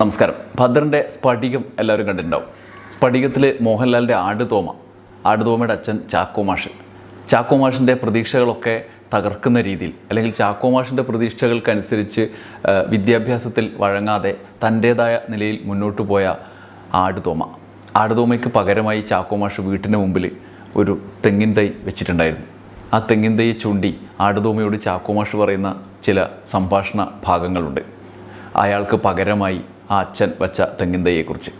നമസ്കാരം. ഭദ്രന്റെ സ്ഫടികം എല്ലാവരും കണ്ടിട്ടുണ്ടാവും. സ്ഫടികത്തിൽ മോഹൻലാലിന്റെ ആടുതോമ. ആടുതോമയുടെ അച്ഛൻ ചാക്കോമാഷ്. ചാക്കോമാഷിന്റെ ചാക്കോ മാഷിന്റെ പ്രതീക്ഷകളൊക്കെ തകർക്കുന്ന രീതിയിൽ അല്ലെങ്കിൽ ചാക്കോമാഷിന്റെ പ്രതീക്ഷകൾക്കനുസരിച്ച് വിദ്യാഭ്യാസത്തിൽ വഴങ്ങാതെ തന്റേതായ നിലയിൽ മുന്നോട്ട് പോയ ആടുതോമ. ആടുതോമയ്ക്ക് പകരമായി ചാക്കോമാഷ് വീട്ടിന് മുമ്പിൽ ഒരു തെങ്ങിൻ തൈ വെച്ചിട്ടുണ്ടായിരുന്നു. ആ തെങ്ങിൻ തൈ ചൂണ്ടി ആടുതോമയോട് ചാക്കോമാഷ് പറയുന്ന ചില സംഭാഷണ ഭാഗങ്ങളുണ്ട്. അയാൾക്ക് പകരമായി ആ അച്ഛൻ വച്ച തെങ്ങിൻ തൈയെക്കുറിച്ച്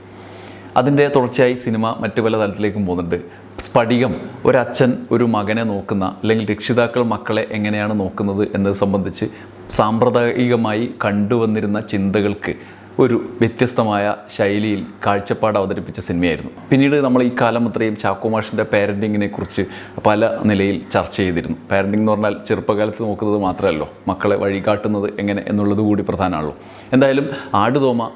അതിന്റെ തുടർച്ചയായി സിനിമ മറ്റു പല തലത്തിലേക്കും പോകുന്നുണ്ട്. സ്ഫടികം ഒരച്ഛൻ ഒരു മകനെ നോക്കുന്ന അല്ലെങ്കിൽ രക്ഷിതാക്കൾ മക്കളെ എങ്ങനെയാണ് നോക്കുന്നത് എന്നത് സംബന്ധിച്ച് സാമ്പ്രദായികമായി കണ്ടുവന്നിരുന്ന ചിന്തകൾക്ക് ഒരു വ്യത്യസ്തമായ ശൈലിയിൽ കാഴ്ചപ്പാട് അവതരിപ്പിച്ച സിനിമയായിരുന്നു. പിന്നീട് നമ്മൾ ഈ കാലം അത്രയും ചാക്കോമാഷിന്റെ പാരന്റിങ്ങിനെ കുറിച്ച് പല നിലയിൽ ചർച്ച ചെയ്തിരുന്നു. പാരന്റിംഗ് എന്ന് പറഞ്ഞാൽ ചെറുപ്പകാലത്ത് നോക്കുന്നത് മാത്രമല്ലോ മക്കളെ വഴികാട്ടുന്നത് എങ്ങനെ എന്നുള്ളത് കൂടി പ്രധാനമാണല്ലോ. എന്തായാലും ആടുതോമ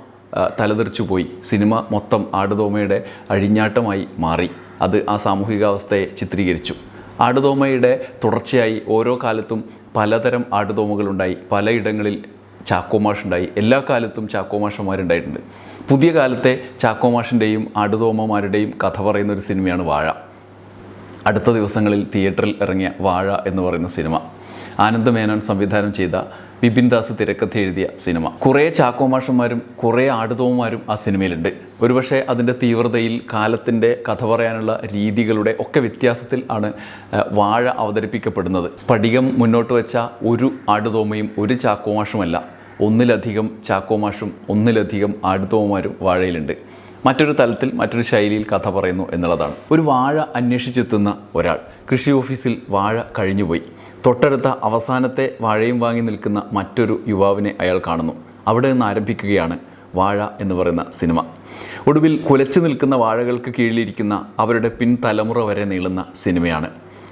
തലതെറിച്ചു പോയി. സിനിമ മൊത്തം ആടുതോമയുടെ അഴിഞ്ഞാട്ടമായി മാറി. അത് ആ സാമൂഹികാവസ്ഥയെ ചിത്രീകരിച്ചു. ആടുതോമയുടെ തുടർച്ചയായി ഓരോ കാലത്തും പലതരം ആടുതോമകളുണ്ടായി. പലയിടങ്ങളിൽ ചാക്കോമാഷുണ്ടായി. എല്ലാ കാലത്തും ചാക്കോമാഷന്മാരുണ്ടായിട്ടുണ്ട്. പുതിയ കാലത്തെ ചാക്കോമാഷിന്റെയും ആടുതോമമാരുടെയും കഥ പറയുന്ന ഒരു സിനിമയാണ് വാഴ. അടുത്ത ദിവസങ്ങളിൽ തിയേറ്ററിൽ ഇറങ്ങിയ വാഴ എന്ന് പറയുന്ന സിനിമ. ആനന്ദ് മേനോൻ സംവിധാനം ചെയ്ത ബിപിൻ ദാസ് തിരക്കഥ എഴുതിയ സിനിമ. കുറേ ചാക്കോമാഷന്മാരും കുറേ ആടുതോമാരും ആ സിനിമയിലുണ്ട്. ഒരുപക്ഷെ അതിന്റെ തീവ്രതയിൽ കാലത്തിന്റെ കഥ പറയാനുള്ള രീതികളുടെ ഒക്കെ വ്യത്യാസത്തിൽ ആണ് വാഴ അവതരിപ്പിക്കപ്പെടുന്നത്. സ്ഫടികം മുന്നോട്ട് വെച്ച ഒരു ആടുതോമയും ഒരു ചാക്കോമാഷുമല്ല. ഒന്നിലധികം ചാക്കോമാഷും ഒന്നിലധികം ആടുത്തോമാരും വാഴയിലുണ്ട്. മറ്റൊരു തലത്തിൽ മറ്റൊരു ശൈലിയിൽ കഥ പറയുന്നു എന്നുള്ളതാണ്. ഒരു വാഴ അന്വേഷിച്ചെത്തുന്ന ഒരാൾ. കൃഷി ഓഫീസിൽ വാഴ കഴിഞ്ഞുപോയി. തൊട്ടടുത്ത അവസാനത്തെ വാഴയും വാങ്ങി നിൽക്കുന്ന മറ്റൊരു യുവാവിനെ അയാൾ കാണുന്നു. അവിടെ നിന്ന് ആരംഭിക്കുകയാണ് വാഴ എന്ന് പറയുന്ന സിനിമ. ഒടുവിൽ കുലച്ചു നിൽക്കുന്ന വാഴകൾക്ക് കീഴിലിരിക്കുന്ന അവരുടെ പിൻതലമുറ വരെ നീളുന്ന സിനിമയാണ്.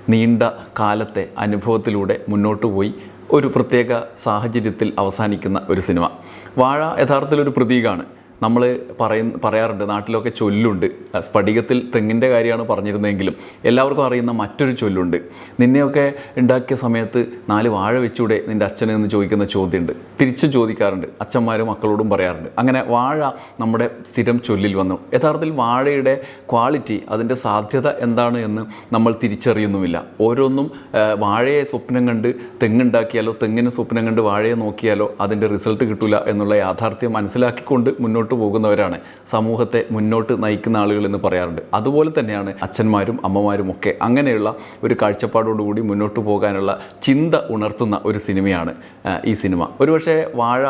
നീണ്ട കാലത്തെ അനുഭവത്തിലൂടെ മുന്നോട്ട് പോയി ഒരു പ്രത്യേക സാഹചര്യത്തിൽ അവസാനിക്കുന്ന ഒരു സിനിമ. വാഴ യഥാർത്ഥത്തിൽ ഒരു പ്രതീകമാണ് നമ്മൾ പറയുന്ന പറയാറുണ്ട് നാട്ടിലൊക്കെ ചൊല്ലുണ്ട്. സ്ഫടികത്തിൽ തെങ്ങിന്റെ കാര്യമാണ് പറഞ്ഞിരുന്നതെങ്കിലും എല്ലാവർക്കും അറിയുന്ന മറ്റൊരു ചൊല്ലുണ്ട്. നിന്നെയൊക്കെ ഉണ്ടാക്കിയ സമയത്ത് നാല് വാഴ വെച്ചൂടെ നിന്റെ അച്ഛനെന്ന് ചോദിക്കുന്ന ചോദ്യമുണ്ട്. തിരിച്ചും ചോദിക്കാറുണ്ട്. അച്ഛന്മാരും മക്കളോടും പറയാറുണ്ട്. അങ്ങനെ വാഴ നമ്മുടെ സ്ഥിരം ചൊല്ലിൽ വന്നു. യഥാർത്ഥത്തിൽ വാഴയുടെ ക്വാളിറ്റി അതിന്റെ സാധ്യത എന്താണ് എന്ന് നമ്മൾ തിരിച്ചറിയുന്നുമില്ല. ഓരോന്നും വാഴയെ സ്വപ്നം കണ്ട് തെങ്ങുണ്ടാക്കിയാലോ തെങ്ങിന് സ്വപ്നം കണ്ട് വാഴയെ നോക്കിയാലോ അതിന്റെ റിസൾട്ട് കിട്ടില്ല എന്നുള്ള യാഥാർത്ഥ്യം മനസ്സിലാക്കിക്കൊണ്ട് മുന്നോട്ട് പോകുന്നവരാണ്. സമൂഹത്തെ മുന്നോട്ട് നയിക്കുന്ന ആളുകൾ എന്ന് പറയാറുണ്ട്. അതുപോലെ തന്നെയാണ് അച്ഛന്മാരും അമ്മമാരും ഒക്കെ. അങ്ങനെയുള്ള ഒരു കാഴ്ചപ്പാടോടുകൂടി മുന്നോട്ട് പോകാനുള്ള ചിന്ത ഉണർത്തുന്ന ഒരു സിനിമയാണ് ഈ സിനിമ. ഒരുപക്ഷെ വാഴ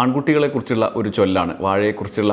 ആൺകുട്ടികളെക്കുറിച്ചുള്ള ഒരു ചൊല്ലാണ്. വാഴയെക്കുറിച്ചുള്ള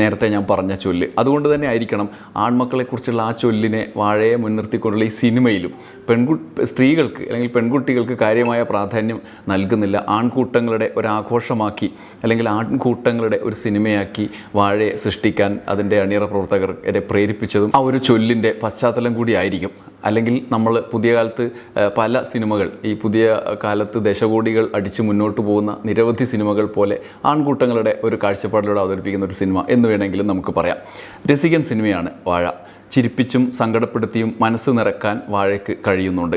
നേരത്തെ ഞാൻ പറഞ്ഞ ചൊല്ല്. അതുകൊണ്ട് തന്നെ ആയിരിക്കണം ആൺമക്കളെക്കുറിച്ചുള്ള ആ ചൊല്ലിനെ വാഴയെ മുൻനിർത്തിക്കൊണ്ടുള്ള ഈ സിനിമയിലും പെൺകു സ്ത്രീകൾക്ക് അല്ലെങ്കിൽ പെൺകുട്ടികൾക്ക് കാര്യമായ പ്രാധാന്യം നൽകുന്നില്ല. ആൺകൂട്ടങ്ങളുടെ ഒരാഘോഷമാക്കി അല്ലെങ്കിൽ ആൺകൂട്ടങ്ങളുടെ ഒരു സിനിമയാക്കി വാഴയെ സൃഷ്ടിക്കാൻ അതിന്റെ അണിയറ പ്രവർത്തകരെ പ്രേരിപ്പിച്ചതും ആ ഒരു ചൊല്ലിന്റെ പശ്ചാത്തലം കൂടി ആയിരിക്കും. അല്ലെങ്കിൽ നമ്മൾ പുതിയ കാലത്ത് പല സിനിമകൾ ഈ പുതിയ കാലത്ത് ദശകോടികൾ അടിച്ച് മുന്നോട്ട് പോകുന്ന നിരവധി സിനിമകൾ പോലെ ആൺകൂട്ടങ്ങളുടെ ഒരു കാഴ്ചപ്പാടിലൂടെ അവതരിപ്പിക്കുന്ന ഒരു സിനിമ എന്ന് വേണമെങ്കിലും നമുക്ക് പറയാം. രസികൻ സിനിമയാണ് വാഴ. ചിരിപ്പിച്ചും സങ്കടപ്പെടുത്തിയും മനസ്സ് നിറക്കാൻ വാഴയ്ക്ക് കഴിയുന്നുണ്ട്.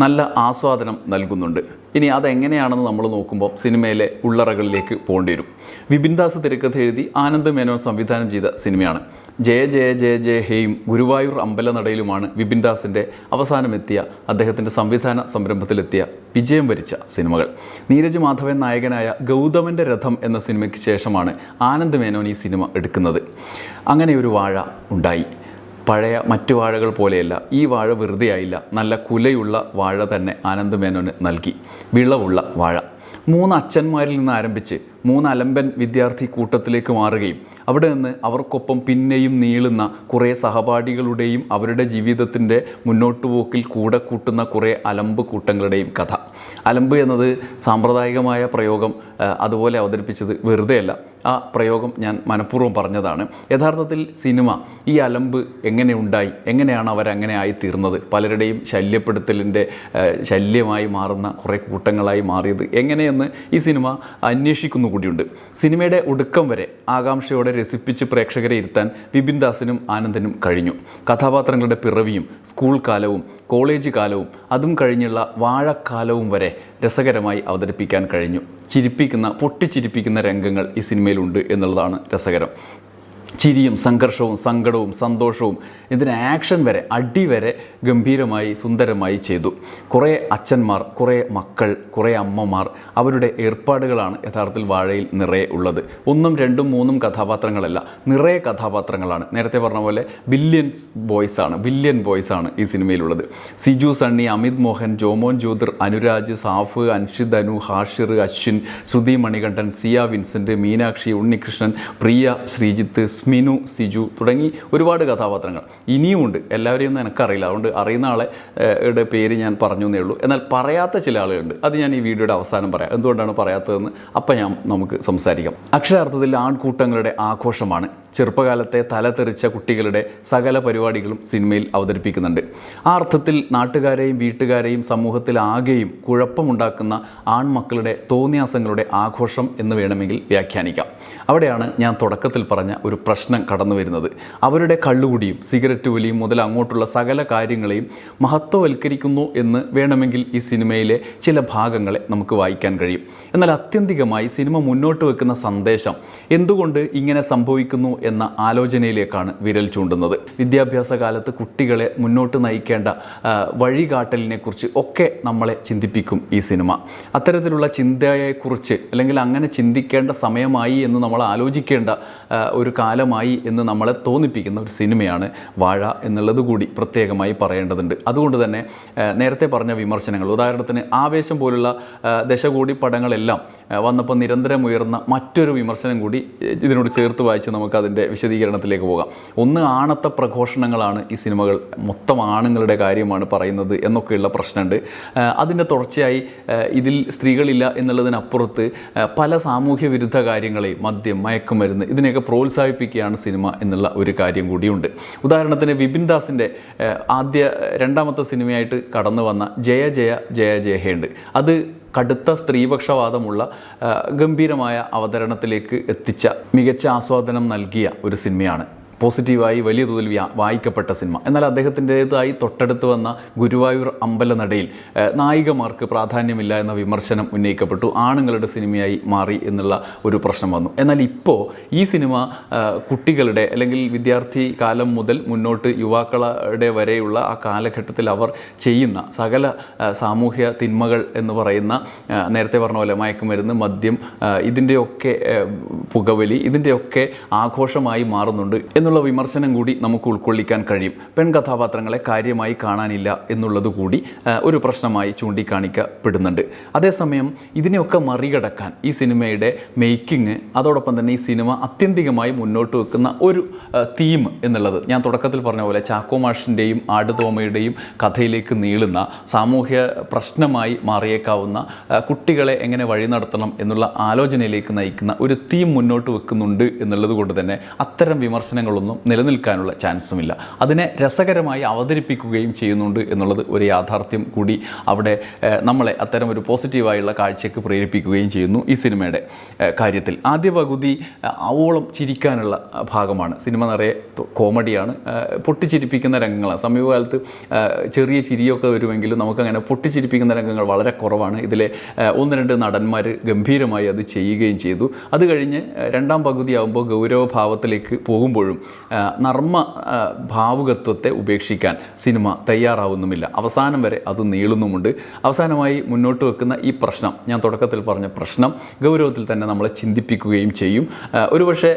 നല്ല ആസ്വാദനം നൽകുന്നുണ്ട്. ഇനി അതെങ്ങനെയാണെന്ന് നമ്മൾ നോക്കുമ്പോൾ സിനിമയിലെ ഉള്ളറകളിലേക്ക് പോകേണ്ടി വരും. വിപിൻ ദാസ് തിരക്കഥ എഴുതി ആനന്ദ് മേനോൻ സംവിധാനം ചെയ്ത സിനിമയാണ്. ജയ ജയ ജയ ജയ ഹേയും ഗുരുവായൂർ അമ്പലനടയിലുമാണ് വിപിൻ ദാസിന്റെ അവസാനമെത്തിയ അദ്ദേഹത്തിന്റെ സംവിധാന സംരംഭത്തിലെത്തിയ വിജയം വരിച്ച സിനിമകൾ. നീരജ് മാധവൻ നായകനായ ഗൗതമന്റെ രഥം എന്ന സിനിമയ്ക്ക് ശേഷമാണ് ആനന്ദ് മേനോൻ ഈ സിനിമ എടുക്കുന്നത്. അങ്ങനെ ഒരു വാഴ ഉണ്ടായി. പഴയ മറ്റു വാഴകൾ പോലെയല്ല ഈ വാഴ വെറുതെ ആയില്ല നല്ല കുലയുള്ള വാഴ തന്നെ ആനന്ദ് മേനോന് നൽകി. വിളവുള്ള വാഴ. മൂന്ന് അച്ഛന്മാരിൽ നിന്ന് ആരംഭിച്ച് മൂന്ന് അലമ്പൻ വിദ്യാർത്ഥി കൂട്ടത്തിലേക്ക് മാറുകയും അവിടെ നിന്ന് അവർക്കൊപ്പം പിന്നെയും നീളുന്ന കുറേ സഹപാഠികളുടെയും അവരുടെ ജീവിതത്തിന്റെ മുന്നോട്ട് പോക്കിൽ കൂടെ കൂട്ടുന്ന കുറേ അലമ്പ് കൂട്ടങ്ങളുടെയും കഥ. അലമ്പ് എന്നത് സാമ്പ്രദായികമായ പ്രയോഗം അതുപോലെ അവതരിപ്പിച്ചത് വെറുതെയല്ല. ആ പ്രയോഗം ഞാൻ മനഃപൂർവം പറഞ്ഞതാണ്. യഥാർത്ഥത്തിൽ സിനിമ ഈ അലമ്പ് എങ്ങനെ ഉണ്ടായി? എങ്ങനെയാണ് അവരങ്ങനെ ആയിത്തീർന്നത്? പലരുടെയും ശല്യപ്പെടുത്തലിന്റെ ശല്യമായി മാറുന്ന കുറേ കൂട്ടങ്ങളായി മാറിയത് എങ്ങനെയെന്ന് ഈ സിനിമ അന്വേഷിക്കുന്നു കൂടിയുണ്ട്. സിനിമയുടെ ഒടുക്കം വരെ ആകാംക്ഷയോടെ രസിപ്പിച്ച് പ്രേക്ഷകരെ ഇരുത്താൻ വിപിൻ ദാസിനും ആനന്ദനും കഴിഞ്ഞു. കഥാപാത്രങ്ങളുടെ പിറവിയും സ്കൂൾ കാലവും കോളേജ് കാലവും അതും കഴിഞ്ഞുള്ള വാഴക്കാലവും വരെ രസകരമായി അവതരിപ്പിക്കാൻ കഴിഞ്ഞു. ചിരിപ്പിക്കുന്ന പൊട്ടിച്ചിരിപ്പിക്കുന്ന രംഗങ്ങൾ ഈ സിനിമയിലുണ്ട് എന്നുള്ളതാണ് രസകരം. ചിരിയും സംഘർഷവും സങ്കടവും സന്തോഷവും ഇതിന് ആക്ഷൻ വരെ അടി വരെ ഗംഭീരമായി സുന്ദരമായി ചെയ്തു. കുറേ അച്ഛന്മാർ കുറേ മക്കൾ കുറേ അമ്മമാർ അവരുടെ ഏർപ്പാടുകളാണ് യഥാർത്ഥത്തിൽ വാഴയിൽ നിറയെ ഉള്ളത്. ഒന്നും രണ്ടും മൂന്നും കഥാപാത്രങ്ങളല്ല നിറയെ കഥാപാത്രങ്ങളാണ്. നേരത്തെ പറഞ്ഞ പോലെ ബില്യൻസ് ബോയ്സ് ആണ് ബില്യൻ ആണ് ഈ സിനിമയിലുള്ളത്. സിജു സണ്ണി അമിത് മോഹൻ ജോമോൻ ജ്യോതിർ അനുരാജ് സാഫ് അൻഷിദ് അനു ഹാഷിർ അശ്വിൻ ശ്രുതി മണികണ്ഠൻ സിയ വിൻസെന്റ് മീനാക്ഷി ഉണ്ണികൃഷ്ണൻ പ്രിയ ശ്രീജിത്ത് സ്മിനു സിജു തുടങ്ങി ഒരുപാട് കഥാപാത്രങ്ങൾ. ഇനിയുമുണ്ട്. എല്ലാവരെയും ഒന്നും എനിക്കറിയില്ല. അതുകൊണ്ട് അറിയുന്ന ആളെ യുടെ പേര് ഞാൻ പറഞ്ഞു എന്നേ ഉള്ളൂ. എന്നാൽ പറയാത്ത ചില ആളുകളുണ്ട്. അത് ഞാൻ ഈ വീഡിയോയുടെ അവസാനം പറയാം. എന്തുകൊണ്ടാണ് പറയാത്തതെന്ന് അപ്പം ഞാൻ നമുക്ക് സംസാരിക്കാം. അക്ഷരാർത്ഥത്തിൽ ആൺകൂട്ടങ്ങളുടെ ആഘോഷമാണ്. ചെറുപ്പകാലത്തെ തലതെറിച്ച കുട്ടികളുടെ സകല പരിപാടികളും സിനിമയിൽ അവതരിപ്പിക്കുന്നുണ്ട്. ആ അർത്ഥത്തിൽ നാട്ടുകാരെയും വീട്ടുകാരെയും സമൂഹത്തിൽ ആകെയും കുഴപ്പമുണ്ടാക്കുന്ന ആൺമക്കളുടെ തോന്നിയാസങ്ങളുടെ ആഘോഷം എന്ന് വേണമെങ്കിൽ വ്യാഖ്യാനിക്കാം. അവിടെയാണ് ഞാൻ തുടക്കത്തിൽ പറഞ്ഞ ഒരു പ്രശ്നം കടന്നു വരുന്നത്. അവരുടെ കള്ളുകുടിയും സിഗരറ്റ് വലിയും മുതൽ അങ്ങോട്ടുള്ള സകല കാര്യങ്ങളെയും മഹത്വവൽക്കരിക്കുന്നു എന്ന് വേണമെങ്കിൽ ഈ സിനിമയിലെ ചില ഭാഗങ്ങളെ നമുക്ക് വായിക്കാൻ കഴിയും. എന്നാൽ അത്യന്തികമായി സിനിമ മുന്നോട്ട് വെക്കുന്ന സന്ദേശം എന്തുകൊണ്ട് ഇങ്ങനെ സംഭവിക്കുന്നു എന്ന ആലോചനയിലേക്കാണ് വിരൽ ചൂണ്ടുന്നത്. വിദ്യാഭ്യാസ കാലത്ത് കുട്ടികളെ മുന്നോട്ട് നയിക്കേണ്ട വഴികാട്ടലിനെക്കുറിച്ച് ഒക്കെ നമ്മളെ ചിന്തിപ്പിക്കും ഈ സിനിമ. അത്തരത്തിലുള്ള ചിന്തയെക്കുറിച്ച് അല്ലെങ്കിൽ അങ്ങനെ ചിന്തിക്കേണ്ട സമയമായി എന്ന് നമ്മൾ ആലോചിക്കേണ്ട ഒരു കാലമായി എന്ന് നമ്മളെ തോന്നിപ്പിക്കുന്ന ഒരു സിനിമയാണ് വാഴ എന്നുള്ളത് കൂടി പ്രത്യേകമായി പറയേണ്ടതുണ്ട്. അതുകൊണ്ട് തന്നെ നേരത്തെ പറഞ്ഞ വിമർശനങ്ങൾ ഉദാഹരണത്തിന് ആവേശം പോലുള്ള ദശ ദശകോടി പടങ്ങളെല്ലാം വന്നപ്പോൾ നിരന്തരം ഉയർന്ന മറ്റൊരു വിമർശനം കൂടി ഇതിനോട് ചേർത്ത് വായിച്ച് നമുക്ക് അതിന്റെ വിശദീകരണത്തിലേക്ക് പോകാം. ഒന്ന് ആണത്തെ പ്രഘോഷണങ്ങളാണ് ഈ സിനിമകൾ മൊത്തം ആണുങ്ങളുടെ കാര്യമാണ് പറയുന്നത് എന്നൊക്കെയുള്ള പ്രശ്നമുണ്ട്. അതിന്റെ തുടർച്ചയായി ഇതിൽ സ്ത്രീകളില്ല എന്നുള്ളതിനപ്പുറത്ത് പല സാമൂഹ്യ വിരുദ്ധ കാര്യങ്ങളെയും മദ്യം മയക്കുമരുന്ന് ഇതിനെയൊക്കെ പ്രോത്സാഹിപ്പിക്കുകയാണ് സിനിമ എന്നുള്ള ഒരു കാര്യം കൂടിയുണ്ട്. ഉദാഹരണത്തിന് വിപിൻ ദാസിന്റെ ആദ്യ രണ്ടാമത്തെ സിനിമയായിട്ട് കടന്നു വന്ന ജയ ജയ ജയ ജയ അത് കടുത്ത സ്ത്രീപക്ഷവാദമുള്ള ഗംഭീരമായ അവതരണത്തിലേക്ക് എത്തിച്ച മികച്ച ആസ്വാദനം നൽകിയ ഒരു സിനിമയാണ്. പോസിറ്റീവായി വലിയ തോതിൽ വ്യാ വായിക്കപ്പെട്ട സിനിമ. എന്നാൽ അദ്ദേഹത്തിന്റേതായി തൊട്ടടുത്ത് വന്ന ഗുരുവായൂർ അമ്പലനടയിൽ നായികമാർക്ക് പ്രാധാന്യമില്ല എന്ന വിമർശനം ഉന്നയിക്കപ്പെട്ടു. ആണുങ്ങളുടെ സിനിമയായി മാറി എന്നുള്ള ഒരു പ്രശ്നം വന്നു. എന്നാൽ ഇപ്പോൾ ഈ സിനിമ കുട്ടികളുടെ അല്ലെങ്കിൽ വിദ്യാർത്ഥി കാലം മുതൽ മുന്നോട്ട് യുവാക്കളുടെ വരെയുള്ള ആ കാലഘട്ടത്തിൽ അവർ ചെയ്യുന്ന സകല സാമൂഹ്യ തിന്മകൾ എന്ന് പറയുന്ന നേരത്തെ പറഞ്ഞ പോലെ മയക്കുമരുന്ന് മദ്യം ഇതിന്റെയൊക്കെ പുകവലി ഇതിന്റെയൊക്കെ ആഘോഷമായി മാറുന്നുണ്ട് എന്നുള്ള വിമർശനം കൂടി നമുക്ക് ഉൾക്കൊള്ളിക്കാൻ കഴിയും. പെൺ കഥാപാത്രങ്ങളെ കാര്യമായി കാണാനില്ല എന്നുള്ളത് കൂടി ഒരു പ്രശ്നമായി ചൂണ്ടിക്കാണിക്കപ്പെടുന്നുണ്ട്. അതേസമയം ഇതിനെയൊക്കെ മറികടക്കാൻ ഈ സിനിമയുടെ മേക്കിംഗ് അതോടൊപ്പം തന്നെ ഈ സിനിമ അത്യന്തികമായി മുന്നോട്ട് വെക്കുന്ന ഒരു തീം എന്നുള്ളത് ഞാൻ തുടക്കത്തിൽ പറഞ്ഞ പോലെ ചാക്കോ മാഷിന്റെയും ആടുതോമയുടെയും കഥയിലേക്ക് നീളുന്ന സാമൂഹ്യ പ്രശ്നമായി മാറിയേക്കാവുന്ന കുട്ടികളെ എങ്ങനെ വഴി നടത്തണം എന്നുള്ള ആലോചനയിലേക്ക് നയിക്കുന്ന ഒരു തീം മുന്നോട്ട് വെക്കുന്നുണ്ട് എന്നുള്ളത് കൊണ്ട് തന്നെ അത്തരം വിമർശനങ്ങളൊന്നും നിലനിൽക്കാനുള്ള ചാൻസുമില്ല. അതിനെ രസകരമായി അവതരിപ്പിക്കുകയും ചെയ്യുന്നുണ്ട് എന്നുള്ളത് ഒരു യാഥാർത്ഥ്യം കൂടി അവിടെ നമ്മളെ അത്തരം ഒരു പോസിറ്റീവായുള്ള കാഴ്ചയ്ക്ക് പ്രേരിപ്പിക്കുകയും ചെയ്യുന്നു ഈ സിനിമയുടെ കാര്യത്തിൽ. ആദ്യ പകുതി ആവോളം ചിരിക്കാനുള്ള ഭാഗമാണ്. സിനിമ നിറയെ കോമഡിയാണ്. പൊട്ടിച്ചിരിപ്പിക്കുന്ന രംഗങ്ങളാണ്. സമീപകാലത്ത് ചെറിയ ചിരിയൊക്കെ വരുമെങ്കിലും നമുക്കങ്ങനെ പൊട്ടിച്ചിരിപ്പിക്കുന്ന രംഗങ്ങൾ വളരെ കുറവാണ്. ഇതിലെ ഒന്ന് രണ്ട് നടന്മാർ ഗംഭീരമായി അത് ചെയ്യുകയും ചെയ്തു. അത് കഴിഞ്ഞ് രണ്ടാം പകുതിയാകുമ്പോൾ ഗൗരവഭാവത്തിലേക്ക് പോകുമ്പോഴും നർമ്മ ഭാവുകത്വത്തെ ഉപേക്ഷിക്കാൻ സിനിമ തയ്യാറാവുന്നുമില്ല. അവസാനം വരെ അത് നീളുന്നുമുണ്ട്. അവസാനമായി മുന്നോട്ട് വെക്കുന്ന ഈ പ്രശ്നം ഞാൻ തുടക്കത്തിൽ പറഞ്ഞ പ്രശ്നം ഗൗരവത്തിൽ തന്നെ നമ്മളെ ചിന്തിപ്പിക്കുകയും ചെയ്യും. ഒരുപക്ഷെ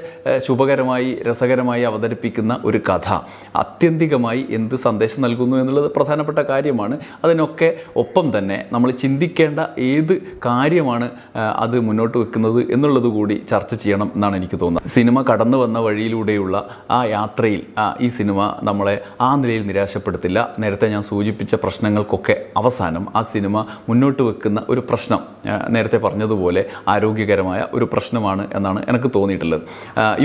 ശുഭകരമായി രസകരമായി അവതരിപ്പിക്കുന്ന ഒരു കഥ അത്യന്തികമായി എന്ത് സന്ദേശം നൽകുന്നു എന്നുള്ളത് പ്രധാനപ്പെട്ട കാര്യമാണ്. അതിനൊക്കെ ഒപ്പം തന്നെ നമ്മൾ ചിന്തിക്കേണ്ട ഏത് കാര്യമാണ് അത് മുന്നോട്ട് വെക്കുന്നത് എന്നുള്ളത് കൂടി ചർച്ച ചെയ്യണം എന്നാണ് എനിക്ക് തോന്നുന്നത്. സിനിമ കടന്നു വന്ന വഴിയിലൂടെയുള്ള ആ യാത്രയിൽ ഈ സിനിമ നമ്മളെ ആ നിലയിൽ നിരാശപ്പെടുത്തില്ല. നേരത്തെ ഞാൻ സൂചിപ്പിച്ച പ്രശ്നങ്ങൾക്കൊക്കെ അവസാനം ആ സിനിമ മുന്നോട്ട് വെക്കുന്ന ഒരു പ്രശ്നം നേരത്തെ പറഞ്ഞതുപോലെ ആരോഗ്യകരമായ ഒരു പ്രശ്നമാണ് എന്നാണ് എനിക്ക് തോന്നിയിട്ടുള്ളത്.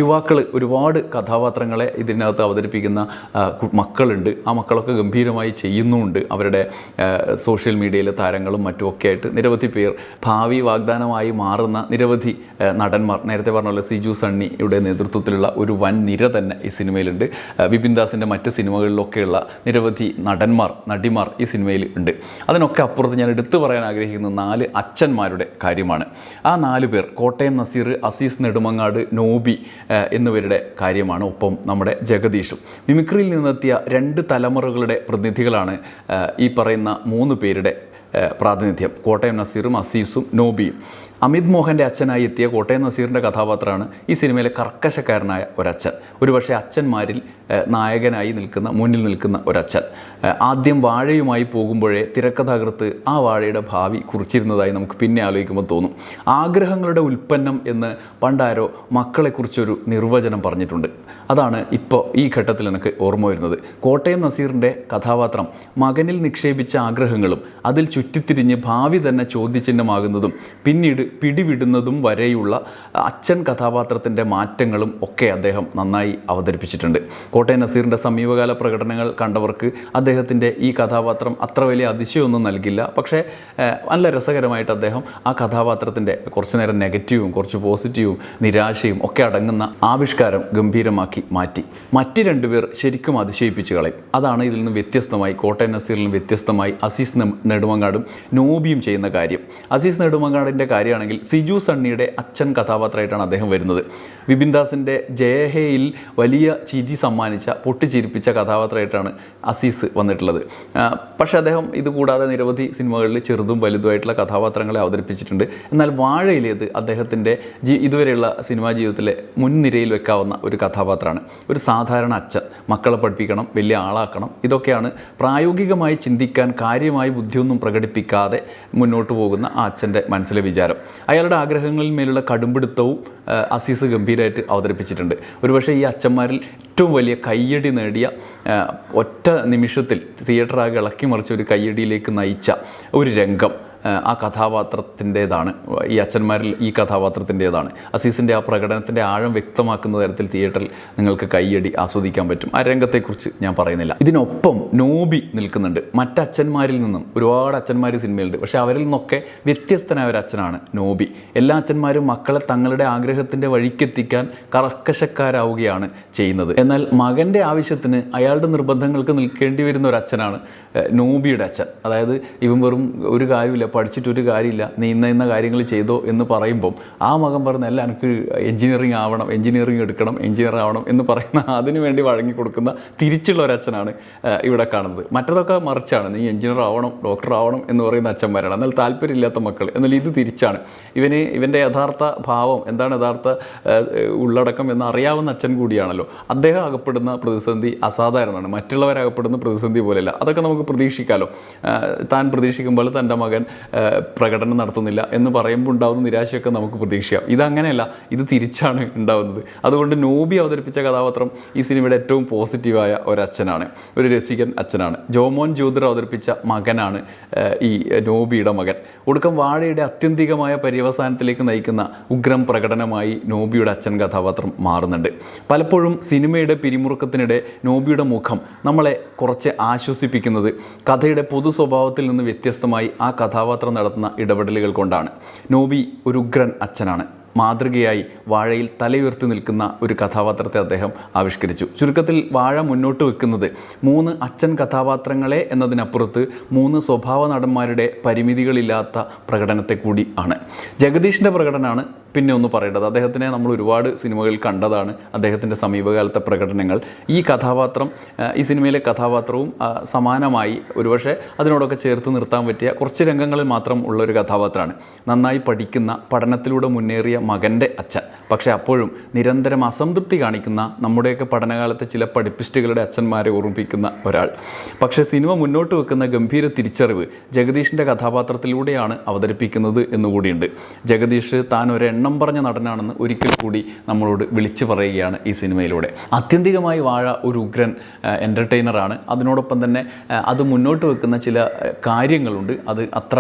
യുവാക്കൾ ഒരുപാട് കഥാപാത്രങ്ങളെ ഇതിനകത്ത് അവതരിപ്പിക്കുന്ന മക്കളുണ്ട്. ആ മക്കളൊക്കെ ഗംഭീരമായി ചെയ്യുന്നുമുണ്ട് അവരുടെ സോഷ്യൽ മീഡിയയിലെ താരങ്ങളും മറ്റുമൊക്കെ ആയിട്ട് നിരവധി പേർ ഭാവി വാഗ്ദാനമായി മാറുന്ന നിരവധി നടന്മാർ. നേരത്തെ പറഞ്ഞ പോലെ സിജു സണ്ണിയുടെ നേതൃത്വത്തിലുള്ള ഒരു വൻ നിര തന്നെ ഈ സിനിമയിലുണ്ട്. വിപിൻ ദാസിന്റെ മറ്റ് സിനിമകളിലൊക്കെയുള്ള നിരവധി നടന്മാർ നടിമാർ ഈ സിനിമയിൽ ഉണ്ട്. അതിനൊക്കെ അപ്പുറത്ത് ഞാൻ എടുത്തു പറയാൻ ആഗ്രഹിക്കുന്ന നാല് അച്ഛന്മാരുടെ കാര്യമാണ്. ആ നാല് പേർ കോട്ടയം നസീർ അസീസ് നെടുമങ്ങാട് നോബി എന്നിവരുടെ കാര്യമാണ് ഒപ്പം നമ്മുടെ ജഗദീഷും. മിമിക്രിയിൽ നിന്നെത്തിയ രണ്ട് തലമുറകളുടെ പ്രതിനിധികളാണ് ഈ പറയുന്ന മൂന്ന് പേരുടെ പ്രാതിനിധ്യം. കോട്ടയം നസീറും അസീസും നോബിയും. അമിത് മോഹന്റെ അച്ഛനായി എത്തിയ കോട്ടയം നസീറിന്റെ കഥാപാത്രമാണ് ഈ സിനിമയിലെ കർക്കശക്കാരനായ ഒരച്ഛൻ. ഒരുപക്ഷെ അച്ഛന്മാരിൽ നായകനായി നിൽക്കുന്ന മുന്നിൽ നിൽക്കുന്ന ഒരച്ഛൻ. ആദ്യം വാഴയുമായി പോകുമ്പോഴേ തിരക്കഥാകൃത്ത് ആ വാഴയുടെ ഭാവി കുറിച്ചിരുന്നതായി നമുക്ക് പിന്നെ ആലോചിക്കുമ്പോൾ തോന്നും. ആഗ്രഹങ്ങളുടെ ഉൽപ്പന്നം എന്ന് പണ്ടാരോ മക്കളെക്കുറിച്ചൊരു നിർവചനം പറഞ്ഞിട്ടുണ്ട്. അതാണ് ഇപ്പോൾ ഈ ഘട്ടത്തിൽ എനിക്ക് ഓർമ്മ വരുന്നത്. കോട്ടയം നസീറിന്റെ കഥാപാത്രം മകനിൽ നിക്ഷേപിച്ച ആഗ്രഹങ്ങളും അതിൽ ചുറ്റിത്തിരിഞ്ഞ് ഭാവി തന്നെ ചോദ്യചിഹ്നമാകുന്നതും പിന്നീട് പിടിവിടുന്നതും വരെയുള്ള അച്ഛൻ കഥാപാത്രത്തിന്റെ മാറ്റങ്ങളും ഒക്കെ അദ്ദേഹം നന്നായി അവതരിപ്പിച്ചിട്ടുണ്ട്. കോട്ടയം നസീറിന്റെ സമീപകാല പ്രകടനങ്ങൾ കണ്ടവർക്ക് അദ്ദേഹത്തിന്റെ ഈ കഥാപാത്രം അത്ര വലിയ അതിശയമൊന്നും നൽകില്ല. പക്ഷേ നല്ല രസകരമായിട്ട് അദ്ദേഹം ആ കഥാപാത്രത്തിന്റെ കുറച്ച് നേരം നെഗറ്റീവും കുറച്ച് പോസിറ്റീവും നിരാശയും ഒക്കെ അടങ്ങുന്ന ആവിഷ്കാരം ഗംഭീരമാക്കി മാറ്റി. മറ്റ് രണ്ടുപേർ ശരിക്കും അതിശയിപ്പിച്ച് കളയും. അതാണ് ഇതിൽ നിന്ന് വ്യത്യസ്തമായി കോട്ടയം നസീറിൽ നിന്ന് വ്യത്യസ്തമായി അസീസ് നെടുമങ്ങാടും നോബിയും ചെയ്യുന്ന കാര്യം. അസീസ് നെടുമങ്ങാടിന്റെ കാര്യമാണെങ്കിൽ സിജു സണ്ണിയുടെ അച്ഛൻ കഥാപാത്രമായിട്ടാണ് അദ്ദേഹം വരുന്നത്. വിപിൻ ദാസിന്റെ ജയഹയിൽ വലിയ ചിരി സമ്മാനിച്ച പൊട്ടിച്ചിരിപ്പിച്ച കഥാപാത്രമായിട്ടാണ് അസീസ് വന്നിട്ടുള്ളത്. പക്ഷേ അദ്ദേഹം ഇതുകൂടാതെ നിരവധി സിനിമകളിൽ ചെറുതും വലുതുമായിട്ടുള്ള കഥാപാത്രങ്ങളെ അവതരിപ്പിച്ചിട്ടുണ്ട്. എന്നാൽ വാഴയിലേത് അദ്ദേഹത്തിന്റെ ജീ ഇതുവരെയുള്ള സിനിമാ ജീവിതത്തിലെ മുൻനിരയിൽ വെക്കാവുന്ന ഒരു കഥാപാത്രമാണ്. ഒരു സാധാരണ അച്ഛൻ മക്കളെ പഠിപ്പിക്കണം വലിയ ആളാക്കണം ഇതൊക്കെയാണ് പ്രായോഗികമായി ചിന്തിക്കാൻ കാര്യമായി ബുദ്ധിയൊന്നും പ്രകടിപ്പിക്കാതെ മുന്നോട്ട് പോകുന്ന ആ അച്ഛന്റെ മനസ്സിലെ വിചാരം. അയാളുടെ ആഗ്രഹങ്ങളിൽ മേലുള്ള കടുംപിടുത്തവും അസീസ് ഗംഭീരമായിട്ട് അവതരിപ്പിച്ചിട്ടുണ്ട്. ഒരുപക്ഷെ ഈ അച്ഛന്മാരിൽ ഏറ്റവും വലിയ കയ്യടി നേടിയ ഒറ്റ നിമിഷത്തിൽ തിയേറ്ററാകെ ഇളക്കി മറിച്ച ഒരു കയ്യടിയിലേക്ക് നയിച്ച ഒരു രംഗം. ആ, കഥാപാത്രത്തിന്റെതാണ് ഈ അച്ഛന്മാരിൽ ഈ കഥാപാത്രത്തിന്റേതാണ്. അസീസിന്റെ ആ പ്രകടനത്തിന്റെ ആഴം വ്യക്തമാക്കുന്ന തരത്തിൽ തിയേറ്ററിൽ നിങ്ങൾക്ക് കൈയടി ആസ്വദിക്കാൻ പറ്റും. ആ രംഗത്തെക്കുറിച്ച് ഞാൻ പറയുന്നില്ല. ഇതിനൊപ്പം നോബി നിൽക്കുന്നുണ്ട്. മറ്റച്ഛന്മാരിൽ നിന്നും ഒരുപാട് അച്ഛന്മാർ സിനിമയിലുണ്ട്. പക്ഷേ അവരിൽ നിന്നൊക്കെ വ്യത്യസ്തനായ ഒരു അച്ഛനാണ് നോബി. എല്ലാ അച്ഛന്മാരും മക്കളെ തങ്ങളുടെ ആഗ്രഹത്തിന്റെ വഴിക്കെത്തിക്കാൻ കർക്കശക്കാരാവുകയാണ് ചെയ്യുന്നത്. എന്നാൽ മകന്റെ ആവശ്യത്തിന് അയാളുടെ നിർബന്ധങ്ങൾക്ക് നിൽക്കേണ്ടി വരുന്ന ഒരു അച്ഛനാണ് നോബിയുടെ അച്ഛൻ. അതായത് ഇവൻ വെറും ഒരു കാര്യമില്ല പഠിച്ചിട്ട് ഒരു കാര്യമില്ല നീ ഇന്ന ഇന്ന കാര്യങ്ങൾ ചെയ്തോ എന്ന് പറയുമ്പം ആ മകൻ പറഞ്ഞ അല്ല എനിക്ക് എഞ്ചിനീയറിംഗ് ആവണം എഞ്ചിനീയറിംഗ് എടുക്കണം എഞ്ചിനീയർ ആവണം എന്ന് പറയുന്ന അതിനു വേണ്ടി വഴങ്ങി കൊടുക്കുന്ന തിരിച്ചുള്ള ഒരു അച്ഛനാണ് ഇവിടെ കാണുന്നത്. മറ്റതൊക്കെ മറിച്ചാണ്. നീ എഞ്ചിനീയർ ആവണം ഡോക്ടർ ആവണം എന്ന് പറയുന്ന അച്ഛന്മാരാണ് എന്നാൽ താല്പര്യമില്ലാത്ത മക്കൾ. എന്നാൽ ഇത് തിരിച്ചാണ്. ഇവന് ഇവന്റെ യഥാർത്ഥ ഭാവം എന്താണ്? യഥാർത്ഥ ഉള്ളടക്കം എന്ന് അറിയാവുന്ന അച്ഛൻ കൂടിയാണല്ലോ. അദ്ദേഹം അകപ്പെടുന്ന പ്രതിസന്ധി അസാധാരണമാണ്. മറ്റുള്ളവരകപ്പെടുന്ന പ്രതിസന്ധി പോലെയല്ല. അതൊക്കെ നമുക്ക് പ്രതീക്ഷിക്കാമല്ലോ താൻ പ്രതീക്ഷിക്കുമ്പോൾ തന്റെ മകൻ പ്രകടനം നടത്തുന്നില്ല എന്ന് പറയുമ്പോൾ ഉണ്ടാകുന്ന നിരാശയൊക്കെ നമുക്ക് പ്രതീക്ഷിക്കാം. ഇതങ്ങനെയല്ല ഇത് തിരിച്ചാണ് ഉണ്ടാകുന്നത് അതുകൊണ്ട് നോബി അവതരിപ്പിച്ച കഥാപാത്രം ഈ സിനിമയുടെ ഏറ്റവും പോസിറ്റീവായ ഒരു അച്ഛനാണ് ഒരു രസികൻ അച്ഛനാണ്. ജോമോൻ ജ്യോതിർ അവതരിപ്പിച്ച മകനാണ് ഈ നോബിയുടെ മകൻ. ഒടുക്കം വാഴയുടെ അത്യന്തികമായ പര്യവസാനത്തിലേക്ക് നയിക്കുന്ന ഉഗ്രം പ്രകടനമായി നോബിയുടെ അച്ഛൻ കഥാപാത്രം മാറുന്നുണ്ട്. പലപ്പോഴും സിനിമയുടെ പിരിമുറുക്കത്തിനിടെ നോബിയുടെ മുഖം നമ്മളെ കുറച്ച് ആശ്വസിപ്പിക്കുന്നത് കഥയുടെ പൊതു സ്വഭാവത്തിൽ നിന്ന് വ്യത്യസ്തമായി ആ കഥാപാത്രം നടത്തുന്ന ഇടപെടലുകൾ കൊണ്ടാണ്. നോബി ഒരു ഉഗ്രൻ അച്ഛനാണ്. മാതൃകയായി വാഴയിൽ തലയുയർത്തി നിൽക്കുന്ന ഒരു കഥാപാത്രത്തെ അദ്ദേഹം ആവിഷ്കരിച്ചു. ചുരുക്കത്തിൽ വാഴ മുന്നോട്ട് വെക്കുന്നത് മൂന്ന് അച്ഛൻ കഥാപാത്രങ്ങളെ എന്നതിനപ്പുറത്ത് മൂന്ന് സ്വഭാവ നടന്മാരുടെ പരിമിതികളില്ലാത്ത പ്രകടനത്തെ കൂടി ആണ്. ജഗദീഷിന്റെ പ്രകടനമാണ് പിന്നെ ഒന്ന് പറയേണ്ടത് അദ്ദേഹത്തിനെ നമ്മൾ ഒരുപാട് സിനിമകളിൽ കണ്ടതാണ് അദ്ദേഹത്തിന്റെ സമീപകാലത്തെ പ്രകടനങ്ങൾ. ഈ കഥാപാത്രം ഈ സിനിമയിലെ കഥാപാത്രവും സമാനമായി ഒരുപക്ഷെ അതിനോടൊക്കെ ചേർത്ത് നിർത്താൻ പറ്റിയ കുറച്ച് രംഗങ്ങളിൽ മാത്രം ഉള്ള ഒരു കഥാപാത്രമാണ്. നന്നായി പഠിക്കുന്ന പഠനത്തിലൂടെ മുന്നേറിയ മകന്റെ അച്ഛൻ. പക്ഷേ അപ്പോഴും നിരന്തരം അസംതൃപ്തി കാണിക്കുന്ന നമ്മുടെയൊക്കെ പഠനകാലത്തെ ചില പഠിപ്പിസ്റ്റുകളുടെ അച്ഛന്മാരെ ഓർമ്മിപ്പിക്കുന്ന ഒരാൾ. പക്ഷേ സിനിമ മുന്നോട്ട് വെക്കുന്ന ഗംഭീര തിരിച്ചറിവ് ജഗദീഷിന്റെ കഥാപാത്രത്തിലൂടെയാണ് അവതരിപ്പിക്കുന്നത് എന്നുകൂടിയുണ്ട്. ജഗദീഷ് താൻ ഒരു എണ്ണം പറഞ്ഞ നടനാണെന്ന് ഒരിക്കൽ കൂടി നമ്മളോട് വിളിച്ചു പറയുകയാണ് ഈ സിനിമയിലൂടെ. ആത്യന്തികമായി വാഴ ഒരു ഉഗ്രൻ എന്റർടൈനറാണ് അതിനോടൊപ്പം തന്നെ അത് മുന്നോട്ട് വെക്കുന്ന ചില കാര്യങ്ങളുണ്ട്. അത് അത്ര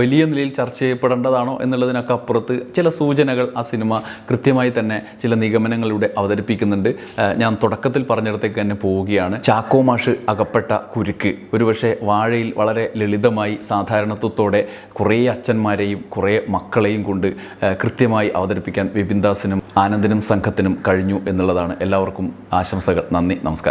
വലിയ നിലയിൽ ചർച്ച ചെയ്യപ്പെടേണ്ടതാണോ എന്നുള്ളതിനൊക്കെ അപ്പുറത്ത് ചില സൂചനകൾ ആ സിനിമ കൃത്യമായി തന്നെ ചില നിഗമനങ്ങളിലൂടെ അവതരിപ്പിക്കുന്നുണ്ട്. ഞാൻ തുടക്കത്തിൽ പറഞ്ഞിടത്തേക്ക് തന്നെ പോവുകയാണ്. ചാക്കോ മാഷ് അകപ്പെട്ട കുരുക്ക്. ഒരുപക്ഷെ വാഴയിൽ വളരെ ലളിതമായി സാധാരണത്വത്തോടെ കുറേ അച്ഛന്മാരെയും കുറേ മക്കളെയും കൊണ്ട് ആ, കൃത്യമായി കൃത്യമായി അവതരിപ്പിക്കാൻ വിപിൻ ദാസിനും ആനന്ദിനും സംഘത്തിനും കഴിഞ്ഞു എന്നുള്ളതാണ് എല്ലാവർക്കും ആശംസകൾ. നന്ദി നമസ്കാരം.